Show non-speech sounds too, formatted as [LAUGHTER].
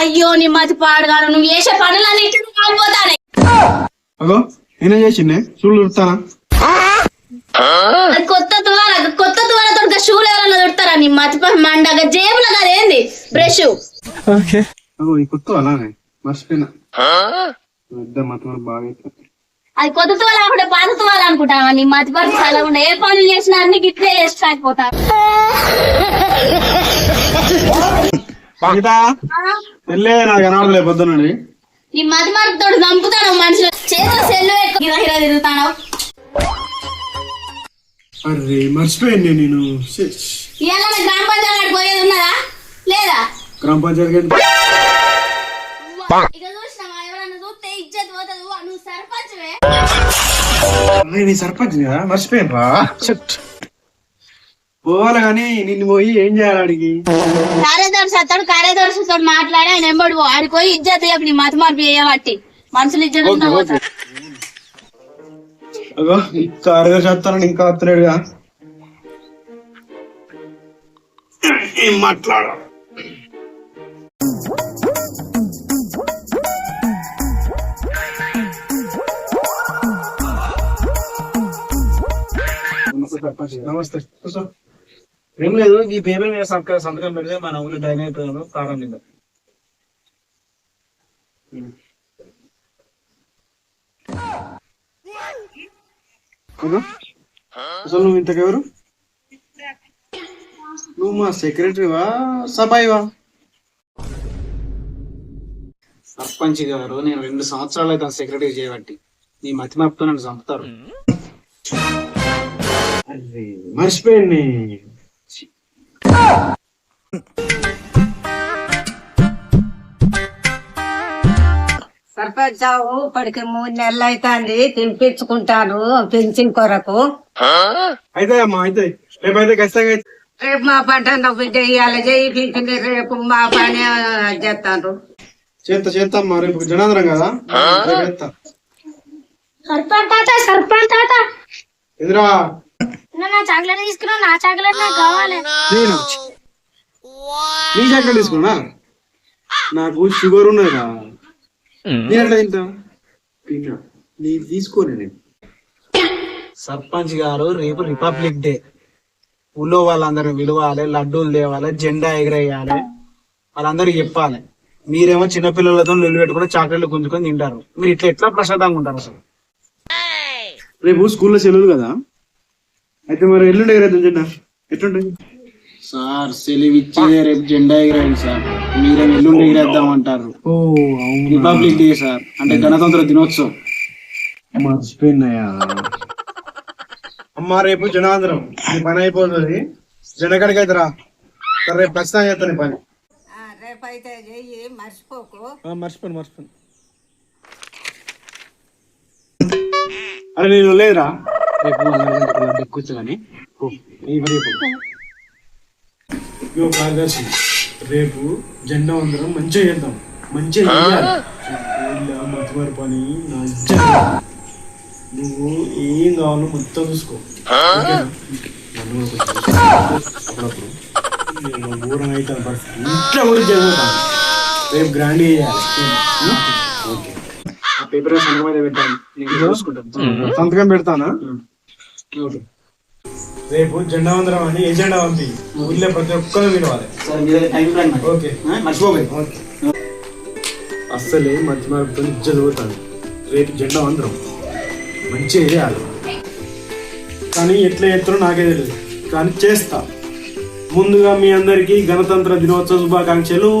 అయ్యో నీ మతి పాడగాను నువ్వు చేసే పనులన్నీ ఇటు కాలిపోతానే. అగో నేనేం చేసిండే చూడు ఉడతానా అది కొత్త తువాల కొత్త తువాలతో షూలు ఎవరన్నా దొరుకుతారా నీ మతి మండగా జేబులో కదేంది బ్రష్. అగో ఈ కొత్త అలానే మర్చిపోయినా. బాగా. అది కొత్త తువాల అనుకుంటే పాత తువాల అనుకుంటావా? నీ మతి పరిస్థితి అలా ఉండే ఏ పనులు చేసినా అన్ని గిట్లే చేసి కాకపోతా [LAUGHS] గీత వెళ్ళే నాకు కనబడలే పొద్దునండి నీ మతి మరపుతో చంపుతాను మనుషులు. చేతులు సెల్లు తిరుగుతాను అరే మర్చిపోయింది నేను. షిట్. ఇవాళ గ్రామ పంచాయతీ పోయేది ఉన్నదా? లేదా? గ్రామ పంచాయతీ గంట ఇక చూసినావా? ఎవరన్నా చూస్తే ఇజ్జత్ పోతుంది. నువ్వు సర్పంచ్వే. అరే నీ సర్పంచ్ కదా మర్చిపోయాను రా షిట్. పోవాలి కానీ నిన్ను పోయి ఏం చేయాలి అడిగి కార్యదర్శి అతడు కార్యదర్శితో మాట్లాడి ఆయన ఎంబడి పో. ఆడికి పోయి ఇజ్జత్ చెప్పి నీ మతి మార్పు చేయబట్టి మనుషులు ఇజ్జత్ పోతా. అగో కార్యదర్శి వస్తానని ఇంకా వస్తలేడుగా ఏం మాట్లాడు నమస్తే కూర్చో. ఏం లేదు ఈ పేపర్ మీద సంతకం సంతకం పెడితే మన ఊళ్ళో డైన్ అయిపోయాను ప్రారంభిద్దాం అసలు నువ్వు ఇంతకెవరు? నువ్వు మా సెక్రటరీవా సబాయివా సర్పంచ్ గారు నేను రెండు సంవత్సరాలు అయితే సెక్రటరీ చేయబట్టి. నీ మతి మప్పుతో నన్ను చంపుతారు మర్చిపోయింది సర్పంచ్ చావు ఇప్పటికి మూడు నెలలు అవుతుంది తినిపించుకుంటాను పెన్షన్ కొరకు. అయితే అమ్మా అయితే రేపు ఖచ్చితంగా మా పంట నువ్వు బిడ్డ ఇవాళ చేయి పింఛన్ రేపు మా పని చేస్తాను చేస్తా చేస్తా అమ్మా రేపు జనాందరం కదా? రేపు చేస్తా సర్పంచ్ తాత సర్పంచ్ తాత. ఎదురా నా చాక్లెట్ తీసుకున్నా నా చాక్లెట్ నాకు కావాలి. నేను. నీ చాక్లెట్ తీసుకున్నా? నాకు షుగర్ ఉన్నదా నేను ఎట్లా తింటా? తిన్నా నీ తీసుకోలే నేను. సర్పంచ్ గారు రేపు రిపబ్లిక్ డే. ఊళ్ళో వాళ్ళందరూ విలువాలి లడ్డూలు తేవాలి జెండా ఎగరేయాలి. వాళ్ళందరికీ చెప్పాలి. మీరేమో చిన్నపిల్లలతో నిల్లు పెట్టుకుని చాక్లెట్లు గుంజుకొని తింటారు. మీరు ఇట్లా ఎట్లా ప్రశాంతంగా ఉంటారు అసలు? రేపు స్కూల్లో సెలవులు కదా? అయితే మరి ఎల్లుండి ఎగరేద్దాం జెండా? ఎట్లుంటుంది? సార్ సెలవు ఇచ్చేదే రేపు జెండా ఎగరేయాలి సార్. మీరేమో ఎల్లుండి ఎగరేద్దాం అంటారు ఓ అవును? Republic Day sir. అంటే గణతంత్ర దినోత్సవం. మర్చిపోయినాయా? అమ్మా రేపు జనాందరం. నీ పని అయిపోతుంది. జనగడికి అయితే రా. సరే, రేపు ఖచ్చితంగా చేస్తాను నీ పని. చెయ్యి మర్చిపోకు. మర్చిపోను మర్చిపోను. అరే నేను లేదురా. రేపు రేపు కార్యదర్శి రేపు జెండా అందరం మంచిగా చేద్దాం. మంచిగా మతివారి పని. నువ్వు ఏం కావాలో మొత్తం చూసుకో. అప్పుడప్పుడు అయితే పరిస్థితి ఇంట్లో కూడా రేపు గ్రాండ్ చేయాలి. ఓకే. ఆ పేపర్ సంతకం అయితే పెట్టాను నేను చూసుకుంటాను. సంతకం పెడతానా? రేపు జెండా వందరం అని ఏ జెండా ఉంది ఊళ్ళో ప్రతి ఒక్కరు వినవాలి. సార్ మీ దగ్గర టైం ప్లాన్ మరి. ఓకే అస్సలే మధ్య మార్పుతో ఇజ్జత పోతాను రేపు జెండా వందరం మంచిగా వేయాలి కానీ ఎట్లా ఎత్తునో నాకే తెలియదు కానీ చేస్తా. ముందుగా మీ అందరికీ గణతంత్ర దినోత్సవ శుభాకాంక్షలు.